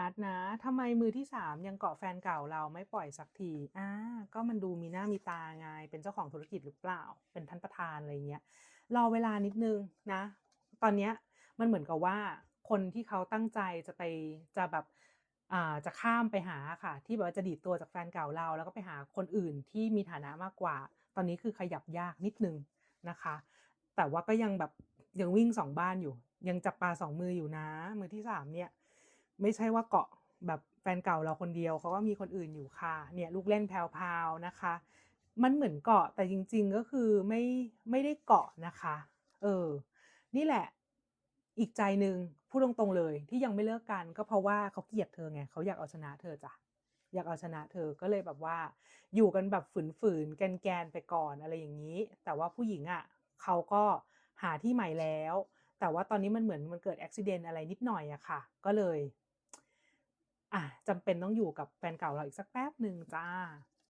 นัทนะทำไมมือที่สามยังเกาะแฟนเก่าเราไม่ปล่อยสักทีอ่าก็มันดูมีหน้ามีตาไง เป็นเจ้าของธุรกิจหรือเปล่า เป็นท่านประธานอะไรเงี้ย รอเวลานิดนึงนะ ตอนเนี้ยมันเหมือนกับว่าคนที่เขาตั้งใจจะไปจะแบบอ่าจะข้ามไปหาค่ะ ที่แบบว่าจะดีดตัวจากแฟนเก่าเรา แล้วก็ไปหาคนอื่นที่มีฐานะมากกว่า ตอนนี้คือขยับยากนิดนึงนะคะ แต่ว่าก็ยังแบบยังวิ่งสองบ้านอยู่ ยังจับปลาสองมืออยู่นะ มือที่สามเนี่ย ไม่ใช่ว่าเกาะแบบแฟนเก่าเราคนเดียวเขาก็มีคนอื่นอยู่ค่ะ เนี่ยลูกเล่นแพรวๆนะคะ มันเหมือนเกาะแต่จริง ๆก็คือไม่ไม่ได้เกาะนะคะ เออ นี่แหละ อีกใจหนึ่งพูดตรงๆเลย ที่ยังไม่เลิกกันก็เพราะว่าเขาเกลียดเธอไงเขาอยากเอาชนะเธอจ้ะอยากเอาชนะเธอก็เลยแบบว่า อยู่กันแบบฝืนๆแกนๆไปก่อนอะไรอย่างนี้ แต่ว่าผู้หญิงอะ่ะเขาก็หาที่ใหม่แล้ว แต่ว่าตอนนี้มันเหมือนมันเกิดอุบิเหตุอะไรนิดหน่อยอะค่ะ ก็เลย จำเป็นต้องอยู่กับแฟนเก่าเราอีกสักแป๊บหนึ่งจ้า